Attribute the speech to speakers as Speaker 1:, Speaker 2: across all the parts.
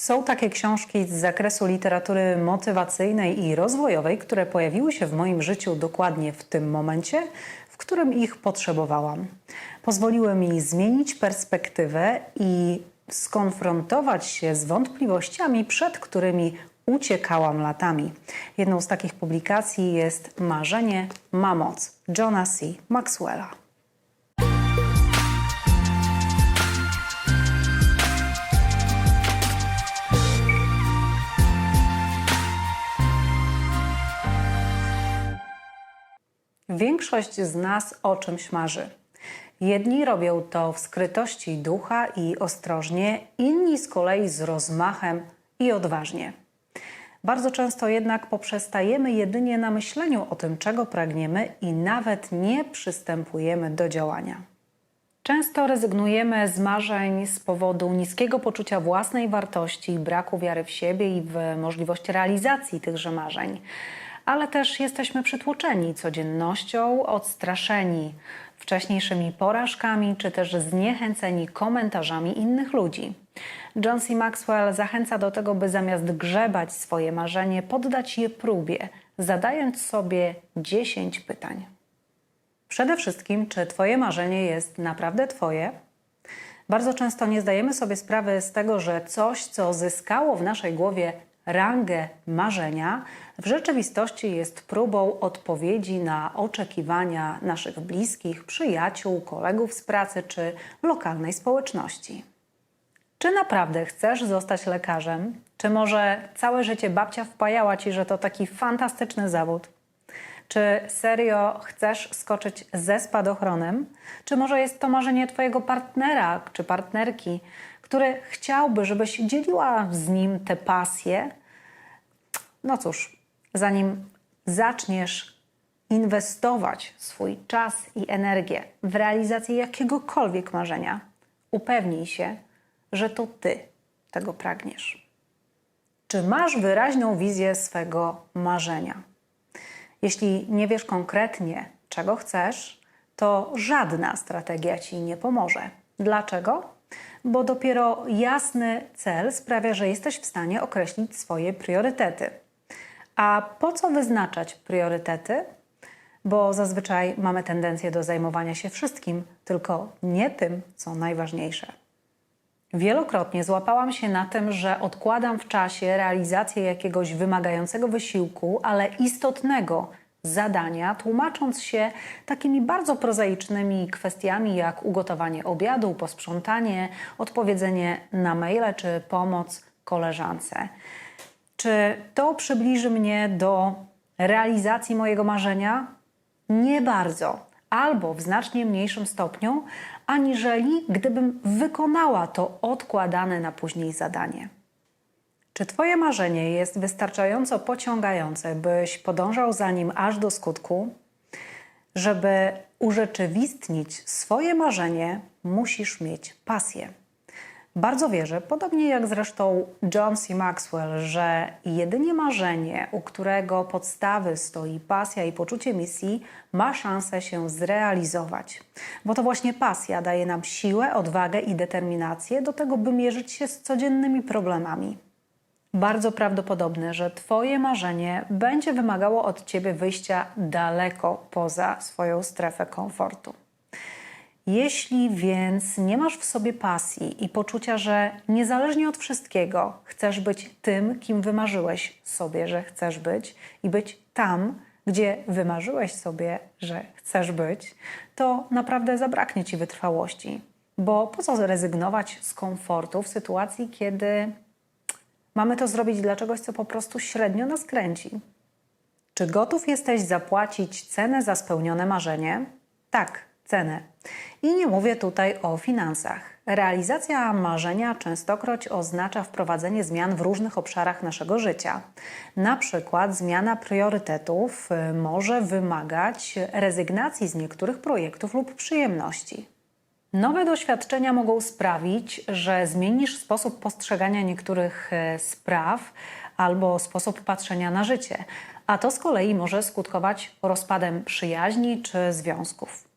Speaker 1: Są takie książki z zakresu literatury motywacyjnej i rozwojowej, które pojawiły się w moim życiu dokładnie w tym momencie, w którym ich potrzebowałam. Pozwoliły mi zmienić perspektywę i skonfrontować się z wątpliwościami, przed którymi uciekałam latami. Jedną z takich publikacji jest Marzenie ma moc Johna C. Maxwella. Większość z nas o czymś marzy. Jedni robią to w skrytości ducha i ostrożnie, inni z kolei z rozmachem i odważnie. Bardzo często jednak poprzestajemy jedynie na myśleniu o tym, czego pragniemy i nawet nie przystępujemy do działania. Często rezygnujemy z marzeń z powodu niskiego poczucia własnej wartości, braku wiary w siebie i w możliwość realizacji tychże marzeń. Ale też jesteśmy przytłoczeni codziennością, odstraszeni wcześniejszymi porażkami, czy też zniechęceni komentarzami innych ludzi. John C. Maxwell zachęca do tego, by zamiast grzebać swoje marzenie, poddać je próbie, zadając sobie 10 pytań. Przede wszystkim, czy Twoje marzenie jest naprawdę Twoje? Bardzo często nie zdajemy sobie sprawy z tego, że coś, co zyskało w naszej głowie rangę marzenia, w rzeczywistości jest próbą odpowiedzi na oczekiwania naszych bliskich, przyjaciół, kolegów z pracy czy lokalnej społeczności. Czy naprawdę chcesz zostać lekarzem? Czy może całe życie babcia wpajała ci, że to taki fantastyczny zawód? Czy serio chcesz skoczyć ze spadochronem? Czy może jest to marzenie Twojego partnera czy partnerki, który chciałby, żebyś dzieliła z nim te pasje? No cóż, zanim zaczniesz inwestować swój czas i energię w realizację jakiegokolwiek marzenia, upewnij się, że to Ty tego pragniesz. Czy masz wyraźną wizję swego marzenia? Jeśli nie wiesz konkretnie, czego chcesz, to żadna strategia ci nie pomoże. Dlaczego? Bo dopiero jasny cel sprawia, że jesteś w stanie określić swoje priorytety. A po co wyznaczać priorytety? Bo zazwyczaj mamy tendencję do zajmowania się wszystkim, tylko nie tym, co najważniejsze. Wielokrotnie złapałam się na tym, że odkładam w czasie realizację jakiegoś wymagającego wysiłku, ale istotnego zadania, tłumacząc się takimi bardzo prozaicznymi kwestiami jak ugotowanie obiadu, posprzątanie, odpowiedzenie na maile czy pomoc koleżance. Czy to przybliży mnie do realizacji mojego marzenia? Nie bardzo, albo w znacznie mniejszym stopniu, aniżeli gdybym wykonała to odkładane na później zadanie. Czy Twoje marzenie jest wystarczająco pociągające, byś podążał za nim aż do skutku? Żeby urzeczywistnić swoje marzenie, musisz mieć pasję. Bardzo wierzę, podobnie jak zresztą John C. Maxwell, że jedynie marzenie, u którego podstawy stoi pasja i poczucie misji, ma szansę się zrealizować. Bo to właśnie pasja daje nam siłę, odwagę i determinację do tego, by mierzyć się z codziennymi problemami. Bardzo prawdopodobne, że Twoje marzenie będzie wymagało od Ciebie wyjścia daleko poza swoją strefę komfortu. Jeśli więc nie masz w sobie pasji i poczucia, że niezależnie od wszystkiego chcesz być tym, kim wymarzyłeś sobie, że chcesz być i być tam, gdzie wymarzyłeś sobie, że chcesz być, to naprawdę zabraknie ci wytrwałości. Bo po co rezygnować z komfortu w sytuacji, kiedy mamy to zrobić dla czegoś, co po prostu średnio nas kręci? Czy gotów jesteś zapłacić cenę za spełnione marzenie? Tak, cenę. I nie mówię tutaj o finansach. Realizacja marzenia częstokroć oznacza wprowadzenie zmian w różnych obszarach naszego życia. Na przykład zmiana priorytetów y, może wymagać rezygnacji z niektórych projektów lub przyjemności. Nowe doświadczenia mogą sprawić, że zmienisz sposób postrzegania niektórych e, spraw albo sposób patrzenia na życie, a to z kolei może skutkować rozpadem przyjaźni czy związków.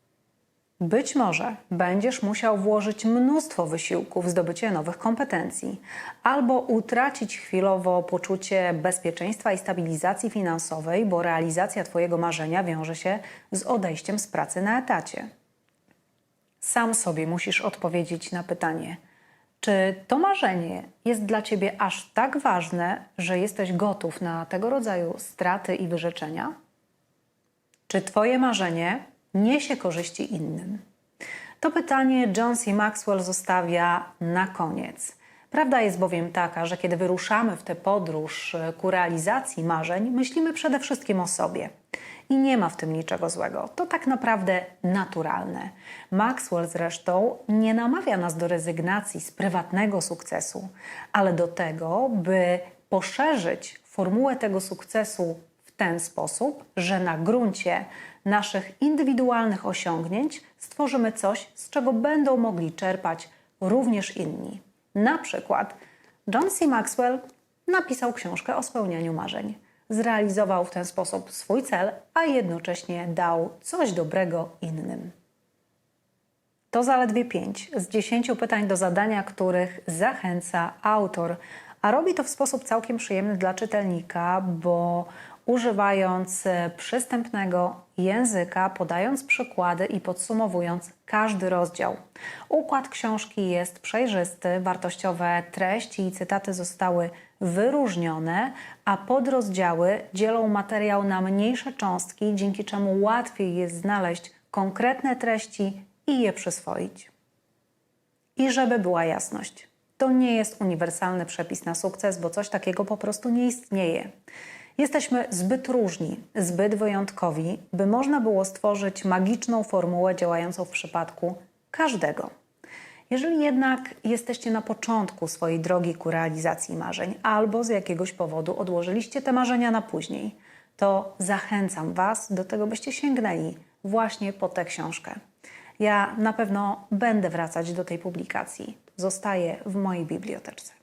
Speaker 1: Być może będziesz musiał włożyć mnóstwo wysiłku w zdobycie nowych kompetencji, albo utracić chwilowo poczucie bezpieczeństwa i stabilizacji finansowej, bo realizacja Twojego marzenia wiąże się z odejściem z pracy na etacie. Sam sobie musisz odpowiedzieć na pytanie, czy to marzenie jest dla Ciebie aż tak ważne, że jesteś gotów na tego rodzaju straty i wyrzeczenia? Czy Twoje marzenie niesie korzyści innym? To pytanie John C. Maxwell zostawia na koniec. Prawda jest bowiem taka, że kiedy wyruszamy w tę podróż e, ku realizacji marzeń, myślimy przede wszystkim o sobie. I nie ma w tym niczego złego. To tak naprawdę naturalne. Maxwell zresztą nie namawia nas do rezygnacji z prywatnego sukcesu, ale do tego, by poszerzyć formułę tego sukcesu w ten sposób, że na gruncie naszych indywidualnych osiągnięć stworzymy coś, z czego będą mogli czerpać również inni. Na przykład John C. Maxwell napisał książkę o spełnianiu marzeń. Zrealizował w ten sposób swój cel, a jednocześnie dał coś dobrego innym. To zaledwie 5 z 10 pytań do zadania, których zachęca autor, a robi to w sposób całkiem przyjemny dla czytelnika, bo używając e, przystępnego języka, podając przykłady i podsumowując każdy rozdział. Układ książki jest przejrzysty, wartościowe treści i cytaty zostały wyróżnione, a podrozdziały dzielą materiał na mniejsze cząstki, dzięki czemu łatwiej jest znaleźć konkretne treści i je przyswoić. I żeby była jasność, to nie jest uniwersalny przepis na sukces, bo coś takiego po prostu nie istnieje. Jesteśmy zbyt różni, zbyt wyjątkowi, by można było stworzyć magiczną formułę działającą w przypadku każdego. Jeżeli jednak jesteście na początku swojej drogi ku realizacji marzeń albo z jakiegoś powodu odłożyliście te marzenia na później, to zachęcam Was do tego, byście sięgnęli właśnie po tę książkę. Ja na pewno będę wracać do tej publikacji. Zostaje w mojej biblioteczce.